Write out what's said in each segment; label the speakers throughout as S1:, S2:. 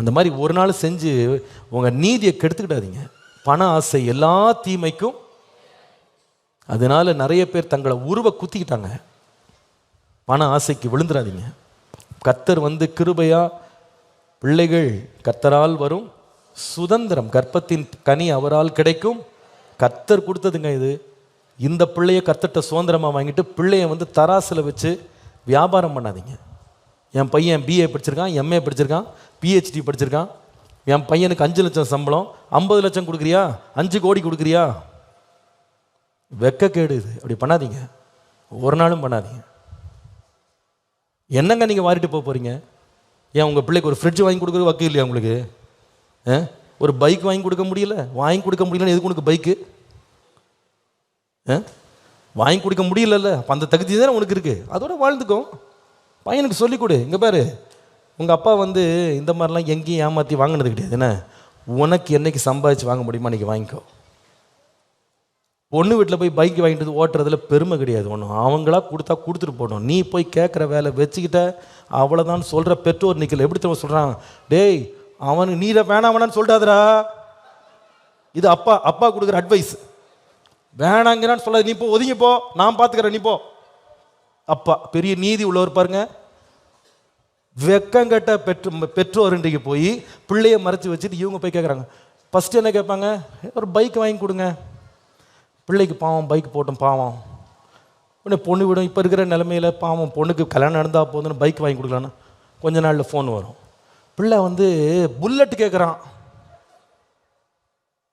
S1: அந்த மாதிரி ஒரு நாள் செஞ்சு உங்கள் நீதியை கெடுத்துக்கிடாதீங்க. பண ஆசை எல்லா தீமைக்கும் அதனால நிறைய பேர் தங்களை உருவ குத்திக்கிட்டாங்க. பண ஆசைக்கு விழுந்துடாதீங்க கத்தர் வந்து கிருபையா பிள்ளைகள் கத்தரால் வரும். சுதந்திரம் கர்ப்பத்தின் கனி அவரால் கிடைக்கும். கத்தர் கொடுத்ததுங்க இது. இந்த பிள்ளைய கத்தட்ட சுதந்திரமாக வாங்கிட்டு பிள்ளைய வந்து தராசில் வச்சு வியாபாரம் பண்ணாதீங்க. என் பையன் பிஏ படிச்சிருக்கான் எம்ஏ படிச்சிருக்கான். பிஹெச்டி படிச்சிருக்கான். என் பையனுக்கு அஞ்சு லட்சம் சம்பளம். ஐம்பது லட்சம் கொடுக்குறியா? அஞ்சு கோடி கொடுக்குறியா? வெக்கக்கேடு இது. அப்படி பண்ணாதீங்க. ஒரு நாளும் பண்ணாதீங்க. என்னங்க நீங்கள் வாரிட்டு போக போகிறீங்க ஏன் உங்கள் பிள்ளைக்கு ஒரு ஃப்ரிட்ஜ் வாங்கி கொடுக்குறது வக்கு இல்லையா உங்களுக்கு? ஆ? ஒரு பைக் வாங்கி கொடுக்க முடியல? வாங்கி கொடுக்க முடியலன்னு எதுக்கு உனக்கு பைக்கு வாங்கி கொடுக்க முடியலல்ல. அப்போ அந்த தகுதி தானே உனக்கு இருக்குது அதோட வாழ்ந்துக்கும் பையனுக்கு சொல்லிக் கொடு. இங்கே பாரு. உங்கள் அப்பா வந்து இந்த மாதிரிலாம் எங்கேயும் ஏமாற்றி வாங்கினது கிடையாது. என்ன? உனக்கு என்னைக்கு சம்பாதிச்சு வாங்க முடியுமா அன்றைக்கி வாங்கிக்கோ. பொண்ணு வீட்டில் போய் பைக் வாங்கிட்டு வந்து ஓட்டுறதுல பெருமை கிடையாது ஒன்றும் அவங்களா கொடுத்தா கொடுத்துட்டு போகணும். நீ போய் கேட்குற வேலை வச்சுக்கிட்ட அவ்வளோதான் சொல்கிற பெற்றோர் நிற்கல எப்படி தெரியுமா சொல்கிறான் டேய் அவனுக்கு நீரை வேணாம் வேணான்னு சொல்லிட்டாதடா இது அப்பா அப்பா கொடுக்குற அட்வைஸ் வேணாங்கிறான்னு சொல்லாது. நீ போ ஒதுங்கி போ. நான் பார்த்துக்கிறேன் நீ போ. அப்பா பெரிய நீதி உள்ளவர் பாருங்க. வெக்கங்கட்ட பெற்று பெற்றோர் இன்றைக்கு போய் பிள்ளைய மறைச்சி வச்சுட்டு இவங்க போய் கேட்குறாங்க ஃபஸ்ட்டு என்ன கேட்பாங்க? ஒரு பைக் வாங்கி கொடுங்க. பிள்ளைக்கு பாவம் பைக் போட்டோம் பாவம். உடனே பொண்ணு விடும் இப்போ இருக்கிற நிலமையில பாவம் பொண்ணுக்கு கல்யாணம் நடந்தால் போதுன்னு பைக் வாங்கி கொடுக்கலான்னு கொஞ்ச நாளில் ஃபோன் வரும். பிள்ளை வந்து புல்லட் கேட்குறான்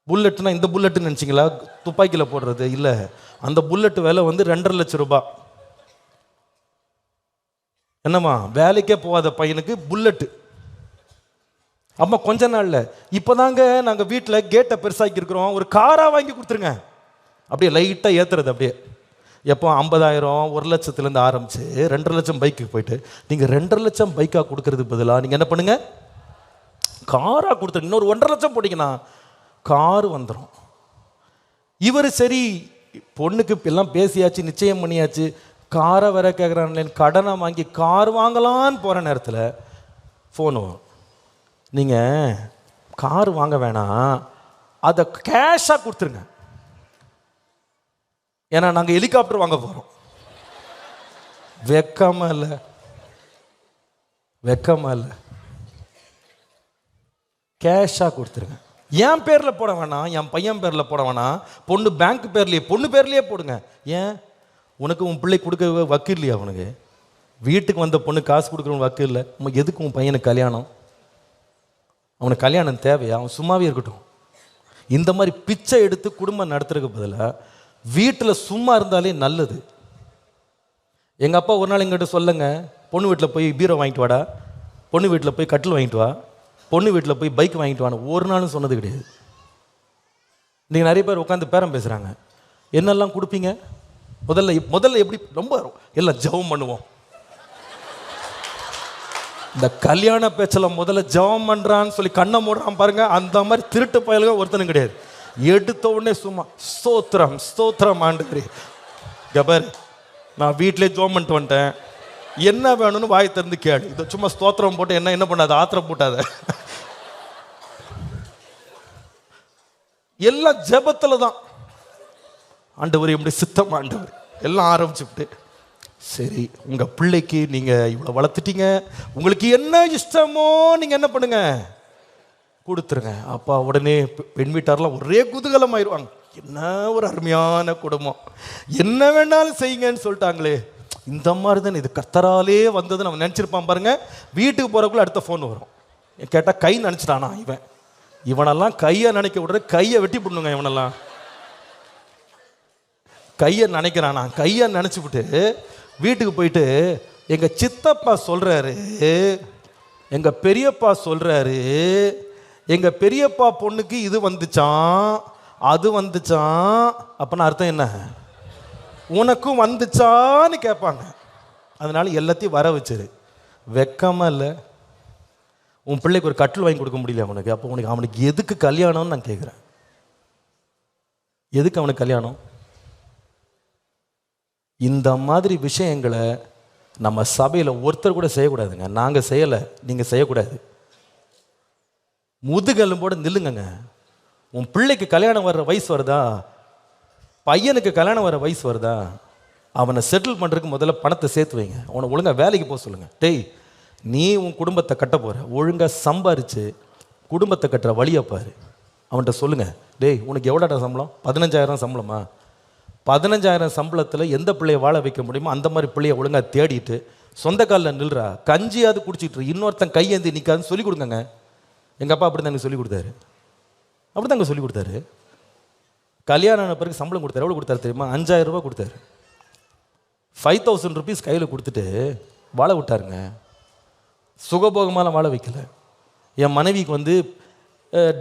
S1: புல்லட்னா இந்த புல்லட்டுன்னு நினச்சிங்களா? துப்பாக்கியில் போடுறது? இல்லை. அந்த புல்லட் விலை வந்து ரெண்டரை லட்ச ரூபாய் என்னம்மா வேலைக்கே போகாத பையனுக்கு புல்லட்டு. அம்மா கொஞ்ச நாள்ல இப்போதாங்க நாங்கள் வீட்டில் கேட்டை பெருசாக்கி இருக்கிறோம் ஒரு காராக வாங்கி கொடுத்துருங்க. அப்படியே லைட்டாக ஏற்றுறது அப்படியே. எப்போ ஐம்பதாயிரம் ஒரு லட்சத்துலேருந்து ஆரம்பிச்சு ரெண்டரை லட்சம் பைக்குக்கு போயிட்டு நீங்கள் ரெண்டரை லட்சம் பைக்காக கொடுக்கறது பதிலாக நீங்கள் என்ன பண்ணுங்க? காராக கொடுத்துருங்க. இன்னொரு ஒன்றரை லட்சம் போட்டிங்கன்னா கார் வந்துடும் இவர் சரி பொண்ணுக்கு எல்லாம் பேசியாச்சு நிச்சயம் பண்ணியாச்சு காரை வர கேட்குறாங்களேன்னு கடனை வாங்கி கார் வாங்கலான்னு போகிற நேரத்தில் ஃபோன் வரும். நீங்கள் கார் வாங்க வேணாம். அதை கேஷாக கொடுத்துருங்க. ஏன்னா நாங்கள் ஹெலிகாப்டர் வாங்க போகிறோம் வெக்கமா இல்லை. வெக்கமா இல்லை. கேஷாக கொடுத்துருங்க. என் பேரில் போட வேணாம் என் பையன் பேரில் போட வேணாம். பொண்ணு பேங்க் பேர்லேயே பொண்ணு பேர்லேயே போடுங்க. ஏன்? உனக்கு உன் பிள்ளை கொடுக்க வக்கு இல்லையா அவனுக்கு வீட்டுக்கு வந்த பொண்ணு காசு கொடுக்குறவன் வக்கு இல்லை. எதுக்கு உன் பையனுக்கு கல்யாணம்? அவனுக்கு கல்யாணம் தேவையா? அவன் சும்மாவே இருக்கட்டும். இந்த மாதிரி பிச்சை எடுத்து குடும்பம் நடத்துறதுக்கு பதிலாக வீட்டில் சும்மா இருந்தாலே நல்லது. எங்கள் அப்பா ஒரு நாள் எங்கிட்ட சொல்லுங்க பொண்ணு வீட்டில் போய் பீரோ வாங்கிட்டு வாடா. பொண்ணு வீட்டில் போய் கட்டில் வாங்கிட்டு வா. பொண்ணு வீட்டில் போய் பைக் வாங்கிட்டு வான்னு ஒரு நாளும் சொன்னது கிடையாது. நீங்கள் நிறைய பேர் உட்காந்து பேரம் பேசுகிறாங்க என்னெல்லாம் கொடுப்பீங்க? முதல்ல முதல்ல எப்படி ரொம்ப எல்லாம் ஜெபம் பண்ணுவோம். இந்த கல்யாண பேச்சில் முதல்ல ஜெபம் பண்ணுறான்னு சொல்லி கண்ணை மூடுறான் பாருங்க அந்த மாதிரி திருட்டு பயலுக ஒருத்தனும் கிடையாது. எடுத்த உடனே சும்மா ஸ்தோத்திரம் ஸ்தோத்திரம் ஆண்டு கபர் நான் வீட்டிலே ஜோம் பண்ணிட்டு வந்துட்டேன். என்ன வேணும்னு வாய் திறந்து கேளு. இதை சும்மா ஸ்தோத்திரம் போட்டு என்ன என்ன பண்ணாத ஆத்திரம் போட்டாத. எல்லாம் ஜெபத்தில் தான் ஆண்டவர் எப்படி சித்தம் ஆண்டவர். எல்லாம் ஆரம்பிச்சுட்டு சரி உங்கள் பிள்ளைக்கு நீங்கள் இவ்வளோ வளர்த்துட்டீங்க. உங்களுக்கு என்ன இஷ்டமோ நீங்கள் என்ன பண்ணுங்க? கொடுத்துருங்க. அப்பா உடனே பெண் வீட்டார்லாம் ஒரே குதூகலம் ஆயிடுவாங்க என்ன ஒரு அருமையான குடும்பம். என்ன வேணாலும் செய்யுங்கன்னு சொல்லிட்டாங்களே. இந்த மாதிரி தானே இது கத்தராலே வந்ததுன்னு அவன் நினச்சிருப்பான் பாருங்க. வீட்டுக்கு போகிறக்குள்ள அடுத்த ஃபோன் வரும். கேட்டால் கை நினச்சிட்டானா இவன்? இவனெல்லாம் கையை நினைக்க விடுற கையை வெட்டி போடணுங்க இவனெல்லாம். கையை நினைக்கிறானா? கையை நினச்சிப்புட்டு வீட்டுக்கு போயிட்டு எங்கள் சித்தப்பா சொல்கிறாரு எங்கள் பெரியப்பா சொல்கிறாரு எங்கள் பெரியப்பா பொண்ணுக்கு இது வந்துச்சான் அது வந்துச்சான் அப்படின்னு அர்த்தம் என்ன? உனக்கும் வந்துச்சான்னு கேட்பாங்க. அதனால எல்லாத்தையும் வர வச்சிரு. வெக்கமாக இல்லை. உன் பிள்ளைக்கு ஒரு கட்டில் வாங்கி கொடுக்க முடியல அவனுக்கு. அப்போ உனக்கு அவனுக்கு எதுக்கு கல்யாணம்னு நான் கேட்குறேன் எதுக்கு அவனுக்கு கல்யாணம்? இந்த மாதிரி விஷயங்களை நம்ம சபையில் ஒருத்தர் கூட செய்யக்கூடாதுங்க. நாங்கள் செய்யலை நீங்கள் செய்யக்கூடாது. முதுகெலும்போட நில்லுங்கங்க. உன் பிள்ளைக்கு கல்யாணம் வர்ற வயசு வருதா? பையனுக்கு கல்யாணம் வர வயசு வருதா? அவனை செட்டில் பண்ணுறதுக்கு முதல்ல பணத்தை சேர்த்து வைங்க. அவனை ஒழுங்காக வேலைக்கு போக சொல்லுங்கள் டேய் நீ உன் குடும்பத்தை கட்ட போகிற ஒழுங்காக சம்பாரித்து குடும்பத்தை கட்டுற வழியை பாரு. அவன்கிட்ட சொல்லுங்கள் டேய் உனக்கு எவ்வளோடா சம்பளம்? பதினஞ்சாயிரம் சம்பளமா? பதினஞ்சாயிரம் சம்பளத்தில் எந்த பிள்ளைய வாழ வைக்க முடியுமோ அந்த மாதிரி பிள்ளையை ஒழுங்காக தேடிட்டு சொந்த காலில் நில்றா. கஞ்சியாவது குடிச்சிட்டு இன்னொருத்தன் கையேந்தி நிற்காதுன்னு சொல்லி கொடுங்கங்க. எங்கள் அப்பா அப்படி தாங்க சொல்லி கொடுத்தாரு. அப்படி தாங்க சொல்லி கொடுத்தாரு. கல்யாணம் ஆன பிறகு சம்பளம் கொடுத்தாரு. எவ்வளோ கொடுத்தாரு தெரியுமா? அஞ்சாயிரம் ரூபா கொடுத்தாரு. ஃபைவ் தௌசண்ட் ருபீஸ் கையில் கொடுத்துட்டு வாழ விட்டாருங்க. சுகபோகமாலாம் வாழ வைக்கல. என் மனைவிக்கு வந்து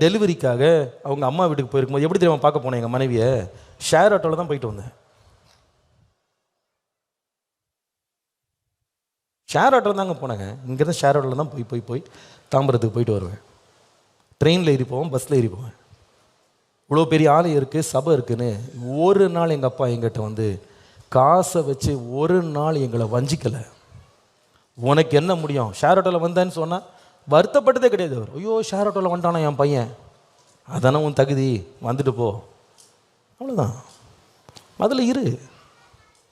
S1: டெலிவரிக்காக அவங்க அம்மா வீட்டுக்கு போயிருக்கும்போது எப்படி தெரியுமா பார்க்க போனேன் எங்கள் மனைவியை? ஷேர் ஆட்டோவில் தான் போயிட்டு வந்தேன். ஷேர் ஆட்டோவில் தாங்க போனேங்க. இங்கேருந்து ஷேர் ஆட்டோவில் தான் போய் போய் போய் தாம்பரத்துக்கு போயிட்டு வருவேன். ட்ரெயினில் ஏறி போவேன் பஸ்ஸில் ஏறி போவேன். இவ்வளோ பெரிய ஆலயம் இருக்குது சபை இருக்குதுன்னு ஒரு நாள் எங்கள் அப்பா எங்கிட்ட வந்து காசை வச்சு ஒரு நாள் எங்களை வஞ்சிக்கலை. உனக்கு என்ன முடியும்? ஷேர் ஆட்டோவில் வந்தேன்னு சொன்னால் வருத்தப்பட்டதே கிடையாது அவர். ஐயோ ஷேர் ஆட்டோவில் வந்துட்டானா என் பையன்? அதானே உன் தகுதி. வந்துட்டு போ. அவ்வளோதான் அதில் இரு.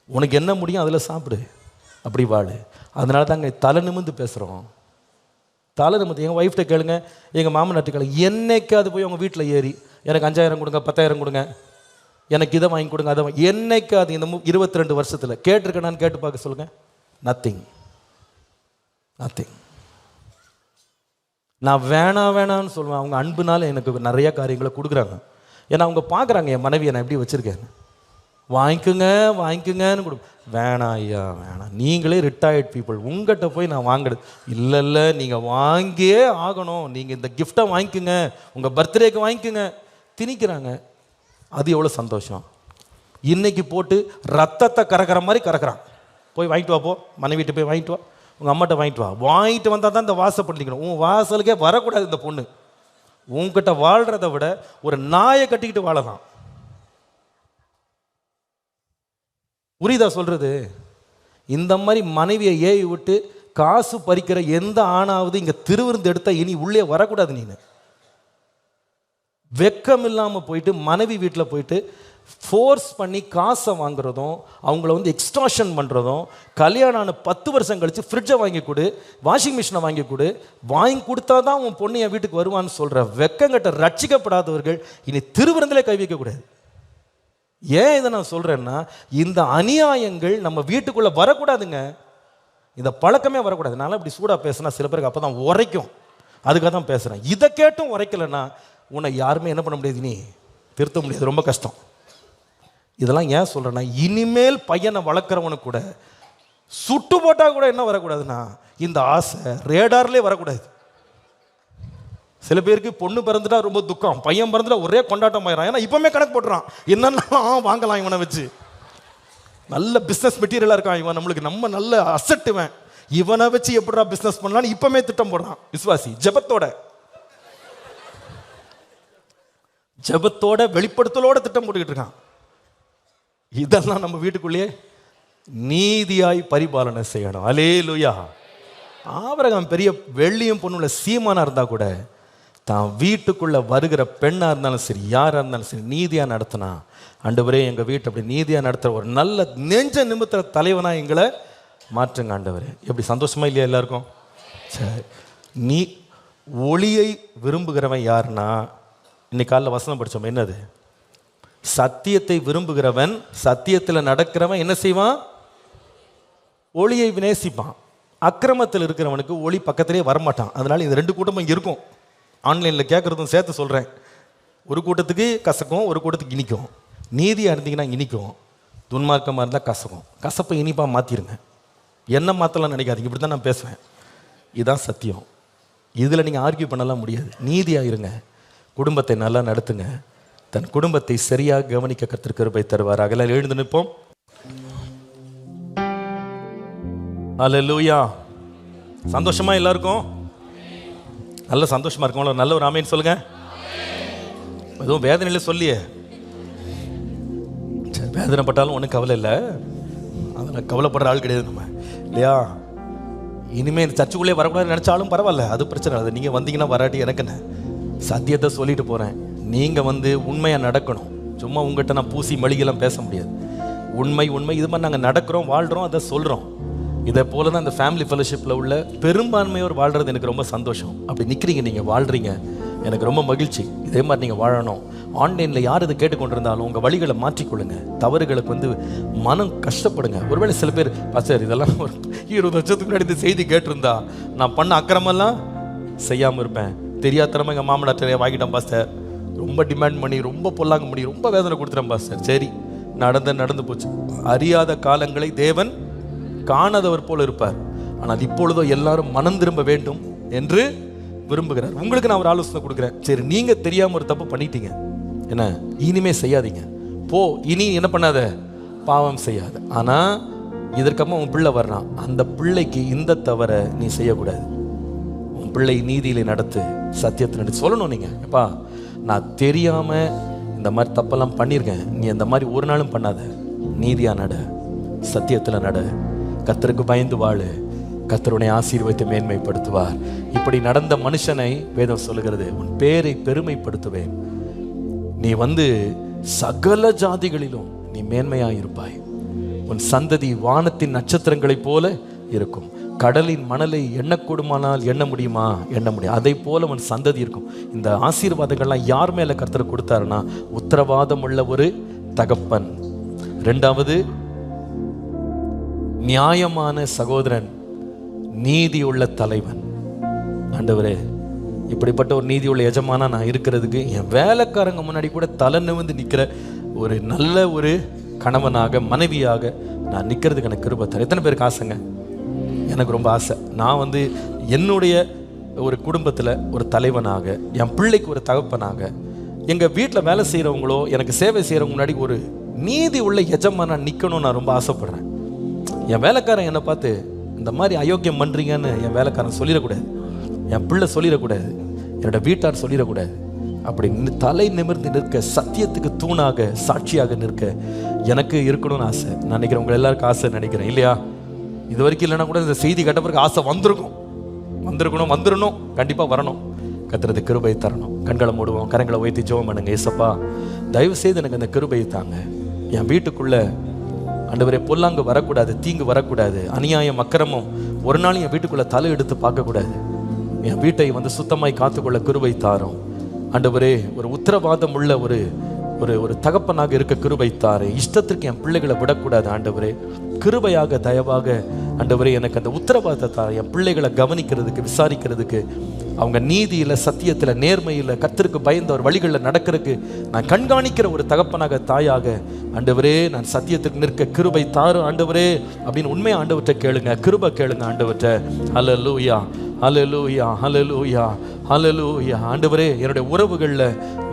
S1: உனக்கு என்ன முடியும் அதில் சாப்பிடு. அப்படி வாழு. அதனால தாங்க தலை நிமிந்து பேசுகிறோம் தலை நிமிந்து எங்கள் ஒய்ஃப்ட்ட கேளுங்க. எங்கள் மாமனாட்டு கேளுங்க. என்னைக்காவது போய் உங்கள் வீட்டில் ஏறி எனக்கு அஞ்சாயிரம் கொடுங்க பத்தாயிரம் கொடுங்க. எனக்கு இதை வாங்கி கொடுங்க அதை வாங்கி என்னைக்காவது இந்த இருபத்தி ரெண்டு வருஷத்தில் கேட்டிருக்கேனான்னு கேட்டு பார்க்க சொல்லுங்கள் நத்திங் நத்திங் நான் வேணாம் வேணாம்னு சொல்லுவேன் அவங்க அன்புனால எனக்கு நிறைய காரியங்களை கொடுக்குறாங்க. ஏன்னா அவங்க பார்க்குறாங்க என் மனைவியை நான் எப்படி வச்சுருக்கேன்? வாங்கிக்குங்க வாங்கிக்குங்கன்னு கொடு. வேணாம் ஐயா வேணாம் நீங்களே ரிட்டையர்ட் பீப்புள் உங்கள்கிட்ட போய் நான் வாங்குறது. இல்லை இல்லை. நீங்கள் வாங்கியே ஆகணும். நீங்கள் இந்த கிஃப்டை வாங்கிக்குங்க. உங்கள் பர்த்டேக்கு வாங்கிக்குங்க. திணிக்கிறாங்க. அது எவ்வளோ சந்தோஷம். இன்னைக்கு போட்டு ரத்தத்தை கறக்கிற மாதிரி கறக்குறான். போய் வாங்கிட்டு வா போ. மனைவிட்டு போய் வாங்கிட்டு வா. உங்கள் அம்மாட்ட வாங்கிட்டு வா. வாங்கிட்டு வந்தால் தான் இந்த வாசல் பண்ணிக்கணும் உன் வாசலுக்கே வரக்கூடாது இந்த பொண்ணு. உன்கிட்ட வாழ்கிறத விட ஒரு நாயை கட்டிக்கிட்டு வாழலாம். புரியுதா சொல்றது? இந்த மாதிரி மனைவியை ஏவி விட்டு காசு பறிக்கிற எந்த ஆணாவது இங்கே திருவிருந்து எடுத்தால் இனி உள்ளே வரக்கூடாது நீனு. வெக்கம் இல்லாமல் போயிட்டு மனைவி வீட்டில் போயிட்டு ஃபோர்ஸ் பண்ணி காசை வாங்குறதும் அவங்கள வந்து எக்ஸ்ட்ராஷன் பண்ணுறதும் கல்யாணம் ஆன பத்து வருஷம் கழித்து ஃப்ரிட்ஜை வாங்கி கொடு வாஷிங் மிஷினை வாங்கி கொடு வாங்கி கொடுத்தா தான் உன் பொண்ணு என் வீட்டுக்கு வருவான்னு சொல்கிற வெக்கங்கட்ட ரட்சிக்கப்படாதவர்கள் இனி திருவிருந்திலே கை வைக்கக்கூடாது ஏன் இதை நான் சொல்கிறேன்னா இந்த அநியாயங்கள் நம்ம வீட்டுக்குள்ளே வரக்கூடாதுங்க. இந்த பழக்கமே வரக்கூடாது. நான் இப்படி சூடாக பேசினா சில பேருக்கு அப்போ தான் உரைக்கும். அதுக்காக தான் பேசுகிறேன் இதை கேட்டும் உரைக்கலைன்னா உன்னை யாருமே என்ன பண்ண முடியாது நீ திருத்த முடியாது. ரொம்ப கஷ்டம். இதெல்லாம் ஏன் சொல்கிறேன்னா இனிமேல் பையனை வளர்க்குறவனுக்கு கூட சுட்டு போட்டால் கூட என்ன வரக்கூடாதுன்னா இந்த ஆசை ரேடார்லேயே வரக்கூடாது. சில பேருக்கு பொண்ணு பிறந்துட்டா ரொம்ப துக்கம் பையன் பிறந்துட்டா ஒரே கொண்டாட்டம் ஆயிரும் ஏன்னா இப்பவுமே கணக்கு போட்டுறான். என்னென்னலாம் வாங்கலாம் இவனை வச்சு. நல்ல பிஸ்னஸ் மெட்டீரியலாக இருக்கான் இவன். நம்மளுக்கு நம்ம நல்ல அசட்டுவேன் இவனை. வச்சு எப்படா பிஸ்னஸ் பண்ணலான்னு இப்பவுமே திட்டம் போடுறான். விஸ்வாசி ஜெபத்தோட. ஜபத்தோட வெளிப்படுத்தலோட திட்டம் போட்டுக்கிட்டு இருக்கான். இதெல்லாம் நம்ம வீட்டுக்குள்ளேயே நீதியாய் பரிபாலனை செய்யணும். அலே லுயா ஆபரகம் பெரிய வெள்ளியும் பொண்ணுள்ள சீமானா இருந்தா கூட தான் வீட்டுக்குள்ள வருகிற பெண்ணா இருந்தாலும் சரி யாரா இருந்தாலும் சரி நீதியா நடத்தினா. ஆண்டவரே எங்க வீட்டை அப்படி நீதியா நடத்துற ஒரு நல்ல நெஞ்ச நிமித்துற தலைவனா எங்களை மாற்றுங்க ஆண்டவர். எப்படி சந்தோஷமா இல்லையா எல்லாருக்கும்? சரி. நீ ஒளியை விரும்புகிறவன் யாருன்னா இன்னைக்கு காலைல வசனம் படித்தோம் என்னது? சத்தியத்தை விரும்புகிறவன் சத்தியத்தில் நடக்கிறவன் என்ன செய்வான்? ஒளியை நேசிப்பான் அக்கிரமத்தில் இருக்கிறவனுக்கு ஒளி பக்கத்திலே வரமாட்டான். அதனால் இந்த ரெண்டு கூட்டமும் இருக்கும். ஆன்லைனில் கேட்குறதும் சேர்த்து சொல்கிறேன் ஒரு கூட்டத்துக்கு கசக்கும் ஒரு கூட்டத்துக்கு இனிக்கும். நீதியாக இருந்தீங்கன்னா இனிக்கும். துன்மார்க்கமாக இருந்தால் கசக்கும். கசப்பை இனிப்பாக மாற்றிடுங்க என்ன மாற்றலாம் நினைக்காதீங்க. இப்படி தான் நான் பேசுவேன். இதுதான் சத்தியம். இதில் நீங்கள் ஆர்கியூ பண்ணலாம் முடியாது. நீதியாக இருங்க. குடும்பத்தை நல்லா நடத்துங்க. தன் குடும்பத்தை சரியாக கவனிக்க கத்திருக்கிறபை தருவார் அகல எழுந்து நிற்போம். அலலூயா சந்தோஷமா எல்லாருக்கும்? நல்ல சந்தோஷமா இருக்கும். நல்ல ஒரு ஆமைன்னு சொல்லுங்க. எதுவும் வேதனையில் சொல்லியே. சரி வேதனைப்பட்டாலும் ஒன்றும் கவலை இல்லை. அதில் கவலைப்படுற ஆள் கிடையாது நம்ம. இல்லையா? இனிமேல் இந்த சர்ச்சுக்குள்ளே வரக்கூடாதுன்னு நினச்சாலும் பரவாயில்ல. அது பிரச்சனை இல்லை. நீங்கள் வந்தீங்கன்னா வராட்டி எனக்கு சத்தியத்தை சொல்லிட்டு போகிறேன் நீங்கள் வந்து உண்மையாக நடக்கணும். சும்மா உங்ககிட்ட நான் பூசி மளிகைலாம் பேச முடியாது. உண்மை உண்மை. இது மாதிரி நாங்கள் நடக்கிறோம் வாழ்கிறோம் அதை சொல்கிறோம் இதை போல தான் இந்த ஃபேமிலி ஃபெலோஷிப்பில் உள்ள பெரும்பான்மையோர் வாழ்கிறது எனக்கு ரொம்ப சந்தோஷம். அப்படி நிற்கிறீங்க நீங்கள் வாழ்கிறீங்க எனக்கு ரொம்ப மகிழ்ச்சி. இதே மாதிரி நீங்கள் வாழணும். ஆன்லைனில் யார் இதை கேட்டுக்கொண்டிருந்தாலும் உங்கள் வழிகளை மாற்றிக்கொள்ளுங்க. தவறுகளுக்கு வந்து மனம் கஷ்டப்படுங்க. ஒருவேளை சில பேர் சார் இதெல்லாம் ஒரு இருபது வருஷத்துக்கு முன்னாடி இந்த செய்தி கேட்டிருந்தா. நான் பண்ண அக்கிரமெல்லாம் செய்யாமல் இருப்பேன். தெரியாதனமா எங்கள் மாமனார் வாங்கிட்டேன் பாஸ்டர். ரொம்ப டிமாண்ட் பண்ணி ரொம்ப பொல்லாங்க பண்ணி ரொம்ப வேதனை கொடுத்துட்டேன் பாஸ்டர் சரி நடந்து நடந்து போச்சு. அறியாத காலங்களை தேவன் காணாதவர் போல இருப்பார். ஆனால் இப்பொழுதோ எல்லாரும் மனம் திரும்ப வேண்டும் என்று விரும்புகிறார். உங்களுக்கு நான் ஒரு ஆலோசனை கொடுக்குறேன். சரி நீங்கள் தெரியாமல் ஒரு தப்பு பண்ணிட்டீங்க. என்ன? இனிமே செய்யாதீங்க. போ இனி என்ன பண்ணாத? பாவம் செய்யாத. ஆனால் இதற்கப்புறம் உன் பிள்ளை வர்றான். அந்த பிள்ளைக்கு இந்த தவறை நீ செய்யக்கூடாது. உன் பிள்ளை நீதியிலே நடத்து சத்தியத்தை நடத்து சொல்லணும் நீங்கள் எப்பா நான் தெரியாமல் இந்த மாதிரி தப்பெல்லாம் பண்ணியிருக்கேன் நீ அந்த மாதிரி ஒரு நாளும் பண்ணாத. நீதியாக நட. சத்தியத்தில் நட. கத்தருக்கு பயந்து வாழு. கத்தருடைய ஆசீர்வத்தை மேன்மைப்படுத்துவார். இப்படி நடந்த மனுஷனை வேதம் சொல்லுகிறது. உன் பேரை பெருமைப்படுத்துவேன். நீ வந்து சகல ஜாதிகளிலும் நீ மேன்மையாக இருப்பாய். உன் சந்ததி வானத்தின் நட்சத்திரங்களைப் போல இருக்கும். கடலின் மணலை எண்ணக்கூடுமானால் எண்ண முடியுமா? எண்ண முடியும் அதை போல் உன் சந்ததி இருக்கும். இந்த ஆசீர்வாதங்கள்லாம் யார் மேலே கர்த்தர் கொடுத்தாருன்னா உத்தரவாதம் உள்ள ஒரு தகப்பன். ரெண்டாவது நியாயமான சகோதரன் நீதி உள்ள தலைவன். ஆண்டவரே இப்படிப்பட்ட ஒரு நீதி உள்ள எஜமானா நான் இருக்கிறதுக்கு என் வேலைக்காரங்க முன்னாடி கூட தலை நிமிந்து நிற்கிற ஒரு நல்ல ஒரு கணவனாக மனைவியாக நான் நிற்கிறதுக்கு எனக்கு கிருபை எத்தனை பேருக்கு ஆசைங்க? எனக்கு ரொம்ப ஆசை. நான் வந்து என்னுடைய ஒரு குடும்பத்தில் ஒரு தலைவனாக என் பிள்ளைக்கு ஒரு தகப்பனாக எங்கள் வீட்டில் வேலை செய்கிறவங்களோ எனக்கு சேவை செய்கிறவங்க முன்னாடி ஒரு நீதி உள்ள எஜமான நிற்கணும்னு நான் ரொம்ப ஆசைப்பட்றேன். என் வேலைக்காரன் என்னை பார்த்து இந்த மாதிரி அயோக்கியம் பண்ணுறீங்கன்னு என் வேலைக்காரன் சொல்லிடக்கூடாது. என் பிள்ளை சொல்லிடக்கூடாது. என்னோட வீட்டார் சொல்லிடக்கூடாது. அப்படி தலை நிமிர்ந்து நிற்க சத்தியத்துக்கு தூணாக சாட்சியாக நிற்க எனக்கு இருக்கணும்னு ஆசை. நான் நினைக்கிறேன் உங்கள் எல்லாருக்கும் ஆசை நினைக்கிறேன் இல்லையா? இது வரைக்கும் இல்லைன்னா கூட இந்த செய்தி கேட்ட பிறகு ஆசை வந்திருக்கும். வந்திருக்கணும் வந்துடணும் கண்டிப்பாக வரணும். கத்துறது கிருபை தரணும். கண்களை மூடுவோம் கரங்களை உயர்த்தி ஜோம் பண்ணுங்க ஏசப்பா. தயவு செய்து எனக்கு அந்த கிருபையை தாங்க. என் வீட்டுக்குள்ள ஆண்டவரே பொல்லாங்கு வரக்கூடாது தீங்கு வரக்கூடாது அநியாயம் அக்கிரமம் ஒரு நாள் என் வீட்டுக்குள்ள தலை எடுத்து பார்க்கக்கூடாது. என் வீட்டை வந்து சுத்தமாய் காத்துக்கொள்ள கிருபை தாரும். ஆண்டவரே ஒரு உத்தரவாதம் உள்ள ஒரு ஒரு ஒரு தகப்பனாக இருக்க கிருபை தாரு இஷ்டத்திற்கு என் பிள்ளைகளை விடக்கூடாது ஆண்டவரே. கிருபையாக தயவாக ஆண்டவரே எனக்கு அந்த உத்தரவாதத்தை தாரு என் பிள்ளைகளை கவனிக்கிறதுக்கு விசாரிக்கிறதுக்கு அவங்க நீதியில் சத்தியத்தில் நேர்மையில் கத்திற்கு பயந்த ஒரு வழிகளில் நடக்கிறதுக்கு நான் கண்காணிக்கிற ஒரு தகப்பனாக தாயாக ஆண்டவரே நான் சத்தியத்துக்கு நிற்க கிருபை தாரு ஆண்டவரே அப்படின்னு உண்மையை ஆண்டவற்றை கேளுங்க கிருபை கேளுங்க ஆண்டவர்கிட்ட. ஹalleluya ஹalleluya ஹalleluya ஹalleluya. ஆண்டவரே என்னுடைய உறவுகளில்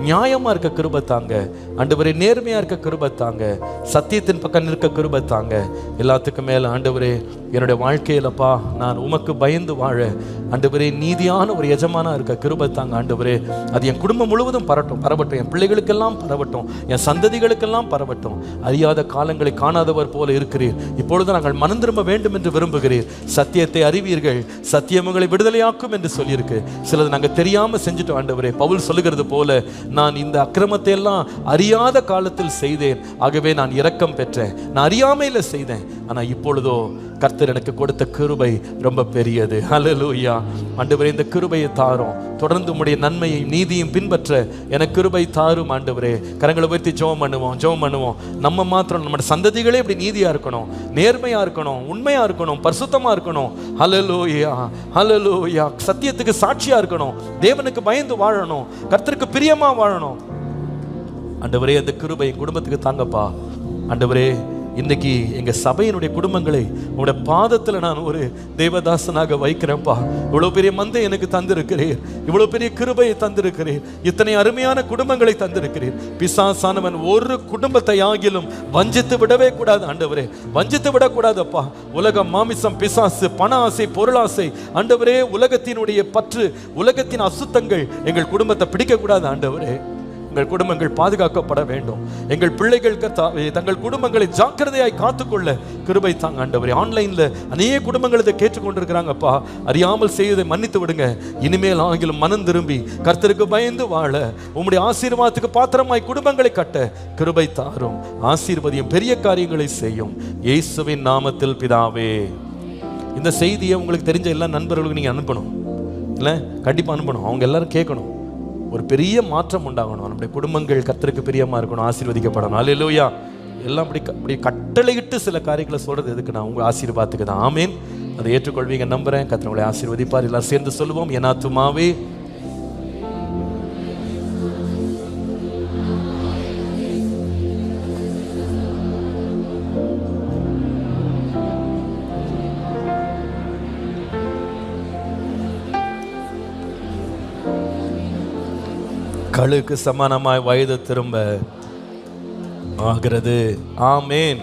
S1: நியாயமா இருக்க கிருபை தாங்க. ஆண்டவரே நேர்மையா இருக்க கிருபை தாங்க. சத்தியத்தின் பக்கம் நிற்க கிருபை தாங்க. எல்லாத்துக்கும் மேல ஆண்டவரே என்னுடைய வாழ்க்கையிலப்பா நான் உமக்கு பயந்து வாழ. ஆண்டவரே நீதியான ஒரு எஜமானா இருக்க கிருபை தாங்க ஆண்டவரே. அது என் குடும்பம் முழுவதும் பரட்டும் பரவட்டும். என் பிள்ளைகளுக்கெல்லாம் பரவட்டும். என் சந்ததிகளுக்கெல்லாம் பரவட்டும். அறியாத காலங்களை காணாதவர் போல இருக்கிறீர். இப்பொழுது நாங்கள் மனம் திரும்ப வேண்டும் என்று விரும்புகிறீர். சத்தியத்தை அறிவீர்கள். சத்தியம் உங்களை விடுதலையாக்கும் என்று சொல்லியிருக்கு. சிலது நாங்கள் தெரியாம செஞ்சுட்டோம் ஆண்டவரே. பவுல் சொல்லுகிறது போல நான் இந்த அக்கிரமத்தை எல்லாம் அறியாத காலத்தில் செய்தேன். ஆகவே நான் இரக்கம் பெற்றேன். நான் அறியாமையில் செய்தேன். ஆனா இப்பொழுதோ கர்த்தர் எனக்கு கொடுத்த கிருபை ரொம்ப பெரியது. அலலூயா ஆண்டவரே இந்த கிருபையை தாரும். தொடர்ந்து உடைய நன்மையையும் நீதியும் பின்பற்ற எனக்கு கிருபை தாரும் ஆண்டவரே. கரங்களை உயர்த்தி ஜோம் பண்ணுவோம் ஜெபம் பண்ணுவோம். நம்ம மாத்திரம் நம்ம சந்ததிகளே இப்படி நீதியா இருக்கணும் நேர்மையா இருக்கணும் உண்மையா இருக்கணும் பரிசுத்தமா இருக்கணும். ஹalleluya ஹalleluya சத்தியத்துக்கு சாட்சியா இருக்கணும். தேவனுக்கு பயந்து வாழணும். கர்த்தருக்கு பிரியமா வாழணும். ஆண்டவரே அந்த கிருபை குடும்பத்துக்கு தாங்கப்பா. ஆண்டவரே இன்னைக்கு எங்க சபையினுடைய குடும்பங்களை உங்களுடைய பாதத்துல நான் ஒரு தேவதாசனாக வைக்கிறேன்ப்பா. இவ்வளவு பெரிய மந்தை எனக்கு தந்திருக்கிறீர். இவ்வளவு பெரிய கிருபையை தந்திருக்கிறீர். இத்தனை அருமையான குடும்பங்களை தந்திருக்கிறீர். பிசாசானவன் ஒரு குடும்பத்தை ஆகிலும் வஞ்சித்து விடவே கூடாது ஆண்டவரே. வஞ்சித்து விடக்கூடாதப்பா. உலகம் மாமிசம் பிசாசு பண ஆசை பொருளாசை ஆண்டவரே உலகத்தினுடைய பற்று உலகத்தின் அசுத்தங்கள் எங்கள் குடும்பத்தை பிடிக்க கூடாது ஆண்டவரே. எங்கள் குடும்பங்கள் பாதுகாக்கப்பட வேண்டும். எங்கள் பிள்ளைகள் கர்த்தாவே தங்கள் குடும்பங்களை ஜாக்கிரதையாய் காத்துக்கொள்ள கிருபை தாங்க ஆண்டவரே. ஆன்லைன்ல அநேக குடும்பங்கள் இதை கேட்டுக்கொண்டிருக்கிறாங்கப்பா அறியாமல் செய்வதை மன்னித்து விடுங்க. இனிமேல் ஆங்கிலம் மனம் திரும்பி கர்த்தருக்கு பயந்து வாழ உம்முடைய ஆசீர்வாதத்துக்கு பாத்திரமாய் குடும்பங்களை கட்ட கிருபை தாரும். ஆசீர்வதியும் பெரிய காரியங்களை செய்யும். இயேசுவின் நாமத்தில் பிதாவே. இந்த செய்தியை உங்களுக்கு தெரிஞ்ச எல்லா நண்பர்களுக்கும் நீங்கள் அனுப்பணும். இல்லை? கண்டிப்பாக அனுப்பணும். அவங்க எல்லாரும் கேட்கணும். ஒரு பெரிய மாற்றம் உண்டாகணும். நம்முடைய குடும்பங்கள் கத்திற்கு பிரியமாக இருக்கணும் ஆசீர்வதிக்கப்படணும். அல்லேலூயா எல்லாம் அப்படி க- அப்படி கட்டளையிட்டு சில காரியங்களை சொல்றது எதுக்கு? நான் உங்கள் ஆசீர்வாதத்துக்கு தான். ஆமேன். அதை ஏற்றுக்கொள்வீங்க நம்புறேன். கத்திரங்களை ஆசீர்வதிப்பார். எல்லாம் சேர்ந்து சொல்லுவோம். என் ஆத்துமாவே கழுக்கு சமானமாய் வயது திரும்ப ஆகிறது. ஆமேன்.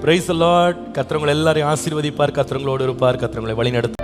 S1: பிரைஸ் லார்ட் கத்திரங்களை எல்லாரையும் ஆசீர்வதிப்பார். கத்திரங்களோடு இருப்பார். கத்திரங்களை வழிநடத்த